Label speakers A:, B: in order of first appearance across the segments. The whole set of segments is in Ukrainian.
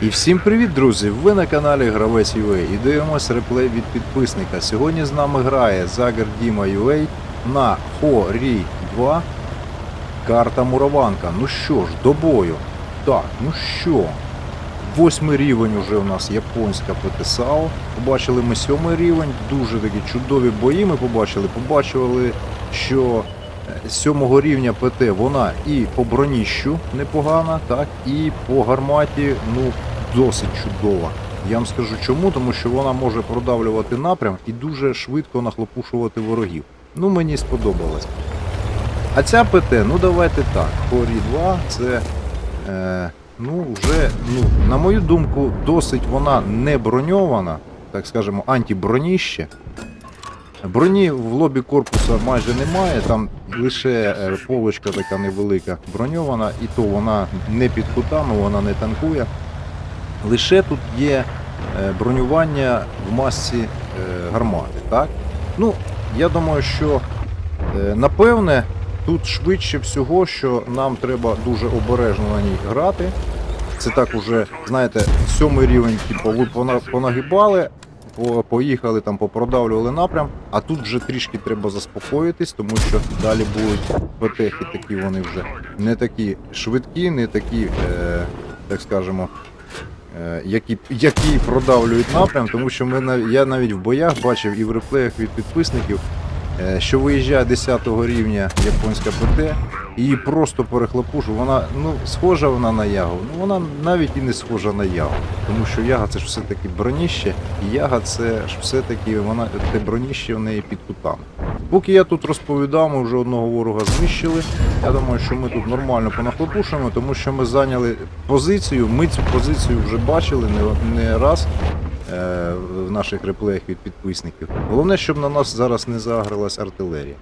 A: І всім привіт, друзі! Ви на каналі Гравець UA і дивимось реплей від підписника. Сьогодні з нами грає Загер Діма UA на Хорі 2. Карта Мураванка. Ну що ж, до бою. Так, ну що? Восьмий рівень уже у нас японська ПТСАО. Побачили ми сьомий рівень, дуже такі чудові бої ми побачили. Побачили, що сьомого рівня ПТ вона і по броніщу непогана, так, і по гарматі ну, досить чудова. Я вам скажу чому, тому що вона може продавлювати напрям і дуже швидко нахлопушувати ворогів. Ну, мені сподобалось. А ця ПТ, ну давайте так. Хорі 2 це. Е, ну, вже, ну, на мою думку, досить вона не броньована, так скажемо, антиброніще. Броні в лобі корпуса майже немає, там лише е, полочка така невелика броньована, і то вона не під кутами, вона не танкує. Лише тут є е, бронювання в масці е, гармати. Так? Ну, я думаю, що напевне тут швидше всього, що нам треба дуже обережно на ній грати. Це так уже, знаєте, сьомий рівень, типу, понагибали, по- поїхали там, попродавлювали напрям, а тут вже трішки треба заспокоїтись, тому що далі будуть ПТХи такі вони вже не такі швидкі, не такі, е, так скажемо, е, які, які продавлюють напрям, тому що ми нав- я навіть в боях бачив і в реплеях від підписників, е, що виїжджає 10 рівня японська ПТ, її просто перехлопушу. Вона ну схожа вона на ягу, ну вона навіть і не схожа на ягу. Тому що яга це ж все-таки броніще, і яга це ж все-таки вона те броніще в неї під кутами. Поки я тут розповідав, ми вже одного ворога знищили. Я думаю, що ми тут нормально понахлопушимо, тому що ми зайняли позицію. Ми цю позицію вже бачили не, не раз е, в наших реплеях від підписників. Головне, щоб на нас зараз не загралась артилерія.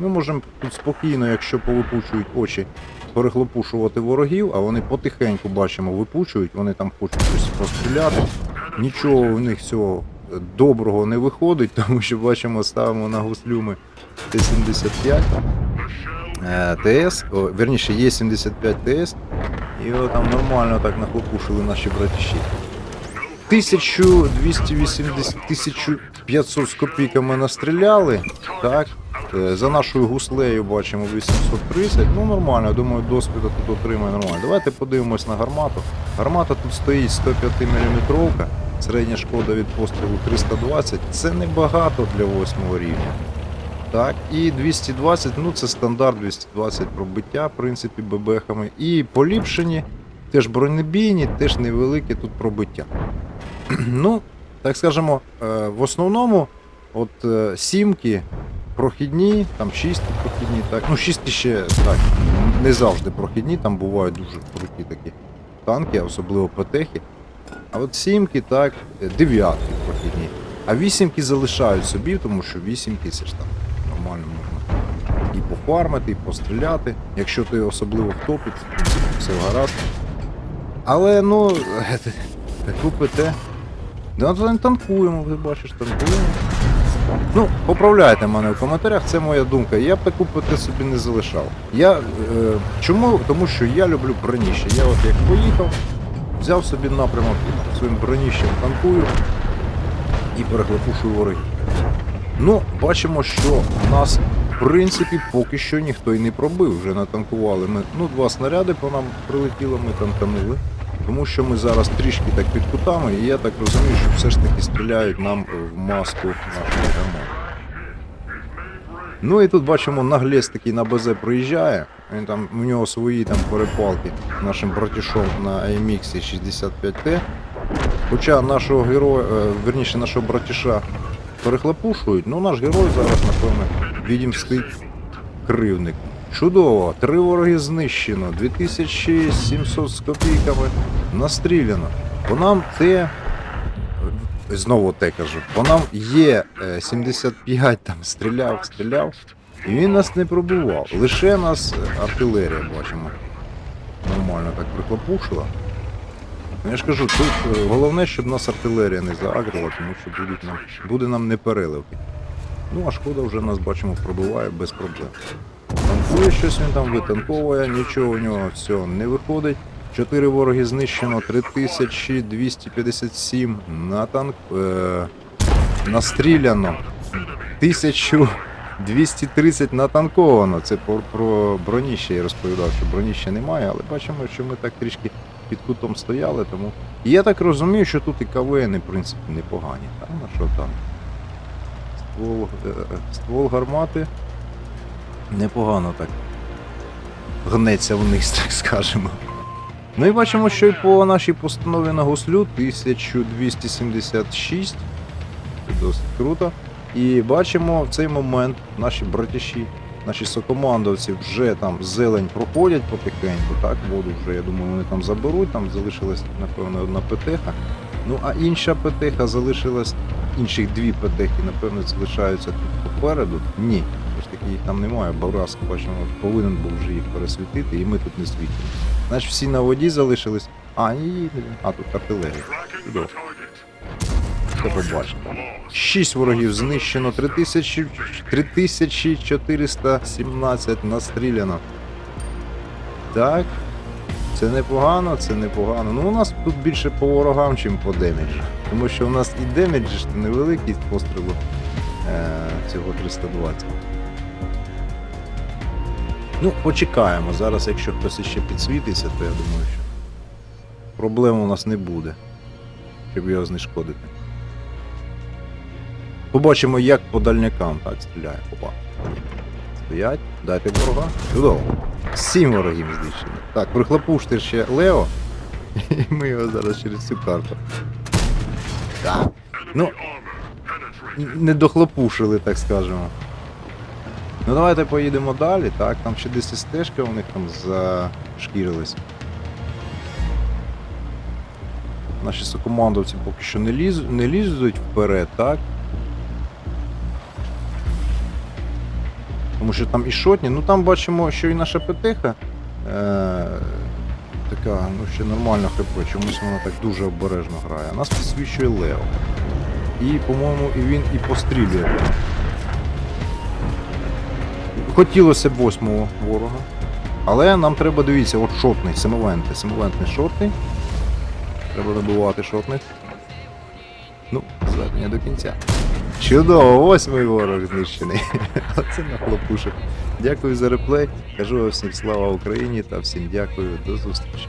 A: Ми можемо тут спокійно, якщо повипучують очі, перехлопушувати ворогів, а вони потихеньку бачимо, випучують, вони там хочуть щось постріляти. Нічого в них цього доброго не виходить, тому що бачимо, ставимо на гуслюми Т-75 е, ТС, верніше є 75 ТС, і його там нормально так нахлопушили наші братіші. 1280 1500 з копійками настріляли, так. Е, За нашою гуслею бачимо 830. Ну нормально, думаю, досвіду тут отримає нормально. Давайте подивимось на гармату. Гармата тут стоїть 105 мм, середня шкода від пострілу 320. Це небагато для 8 рівня. Так, і 220, ну це стандарт 220 пробиття, в принципі, бебехами. І поліпшені, теж бронебійні, теж невелике тут пробиття. ну, так скажемо, е, в основному, от е, сімки прохідні, там шістки прохідні, так. Ну, шістки ще так, не завжди прохідні, там бувають дуже круті такі танки, особливо ПТХи. А от сімки, так, дев'ятки прохідні. А вісімки залишають собі, тому що вісімки це ж там нормально можна і пофармити, і постріляти. Якщо ти особливо в топі, все гаразд. Але ну, таку ПТ. Не танкуємо, ви бачиш, танкуємо. Ну, поправляйте мене в коментарях, це моя думка. Я б таку ПТ собі не залишав. Я, е, чому? Тому що я люблю броніще. Я от як поїхав, взяв собі напрямок своїм броніщем танкую і перехлопушую ворогів. Ну, бачимо, що нас, в принципі, поки що ніхто й не пробив. Вже натанкували ми. Ну, два снаряди по нам прилетіло, ми танканули. Тому що ми зараз трішки так під кутами, і я так розумію, що все ж таки стріляють нам в маску нашої гармати. Ну і тут бачимо, наглець такий на БЗ приїжджає. Він там, у нього свої там перепалки нашим братішом на AMX 65T. Хоча нашого героя, е, верніше нашого братіша перехлопушують, ну наш герой зараз, напевно, відімстить кривник. Чудово, три вороги знищено, 2700 з копійками настріляно. По нам те, знову те кажу, по нам є е, 75 там стріляв, стріляв, і він нас не пробував. Лише нас е, артилерія, бачимо, нормально так прихлопушила. Я ж кажу, тут е, головне, щоб нас артилерія не заагрила, тому що будуть нам, буде нам не переливки. Ну, а шкода вже нас бачимо пробиває без проблем. Танкує щось він там витанковує, нічого у нього все не виходить. Чотири вороги знищено, 3257 на танк. Е, настріляно. 1230 натанковано. Це про, про броні ще я розповідав, що броні ще немає, але бачимо, що ми так трішки під кутом стояли, тому. І я так розумію, що тут і КВН, в принципі, непогані. Там, а що там? Ствол, е, е, ствол гармати непогано так гнеться вниз, так скажемо. Ну і бачимо, що і по нашій постанові на гуслю 1276. Це досить круто. І бачимо в цей момент наші братіші, наші сокомандовці вже там зелень проходять потихеньку, так, воду вже, я думаю, вони там заберуть, там залишилась, напевно, одна ПТХ. Ну а інша ПТХ залишилась, інших дві ПТХи, напевно, залишаються тут попереду. Ні, їх там немає. Бачимо, повинен був вже їх пересвітити, і ми тут не світимо. Значить, всі на воді залишились. А, ні, а тут артилерія. Чудово. Все побачимо. Шість ворогів знищено, 3417 настріляно. Так. Це непогано, це непогано. Ну, у нас тут більше по ворогам, чим по демеджу. Тому що у нас і демедж ж невеликий з пострілу е, цього 320. Ну, почекаємо. Зараз, якщо хтось іще підсвітиться, то я думаю, що проблем у нас не буде, щоб його знешкодити. Побачимо, як по дальнякам так стріляє. Опа. Стоять, дайте ворога. Чудово. Сім ворогів знищено. Так, прихлопуште ще Лео. І ми його зараз через цю карту. Так. Ну, не дохлопушили, так скажемо. Ну давайте поїдемо далі, так, там ще десь і стежка у них там зашкірилась. Наші сокомандовці поки що не, ліз, не лізуть вперед, так? Тому що там і шотні, ну там бачимо, що і наша ПТХа е, така, ну ще нормально хп, чомусь вона так дуже обережно грає. Нас підсвічує Лео. І, по-моєму, і він і пострілює. Хотілося б восьмого ворога. Але нам треба, дивіться, от шотний, семивентний, семивентний шотний. Треба добувати шотних. Ну, звернення до кінця. Чудово, восьмий ворог знищений. Оце на хлопушек. Дякую за реплей. Кажу всім слава Україні та всім дякую. До зустрічі.